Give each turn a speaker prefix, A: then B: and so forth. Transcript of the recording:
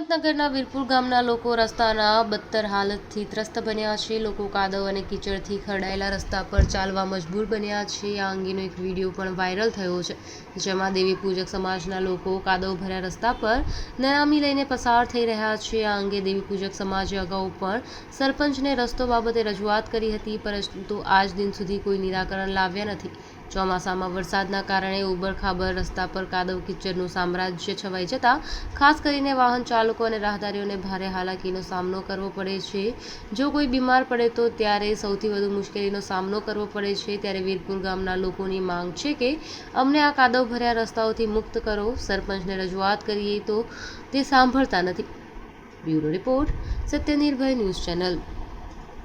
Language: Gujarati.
A: હિંમતનગરના વીરપુર ગામના લોકો રસ્તાના બદતર હાલતથી ત્રસ્ત બન્યા છે. લોકો કાદવ અને કીચડથી ખરડાયેલા રસ્તા પર ચાલવા મજબૂર બન્યા છે. આ અંગેનો એક વીડિયો પણ વાયરલ થયો છે, જેમાં દેવી પૂજક સમાજના લોકો કાદવ ભર્યા રસ્તા પર નયામી લઈને પસાર થઈ રહ્યા છે. આ અંગે દેવી પૂજક સમાજે અગાઉ પણ સરપંચને રસ્તો બાબતે રજૂઆત કરી હતી, પરંતુ આજ દિન સુધી કોઈ નિરાકરણ લાવ્યા નથી. ચોમાસામાં વરસાદના કારણે ઉબડખાબડ રસ્તા પર કાદવ કિચડનું સામ્રાજ્ય છવાઈ જતાં ખાસ કરીને વાહન ચાલકો અને રાહદારીઓને ભારે હાલાકીનો સામનો કરવો પડે છે. જો કોઈ બીમાર પડે તો ત્યારે સૌથી વધુ મુશ્કેલીનો સામનો કરવો પડે છે. ત્યારે વીરપુર ગામના લોકોની માંગ છે કે અમને આ કાદવ ભર્યા રસ્તાઓથી મુક્ત કરો. સરપંચને રજૂઆત કરીએ તો તે સાંભળતા નથી. Bureau report Satyanirbhay news channel.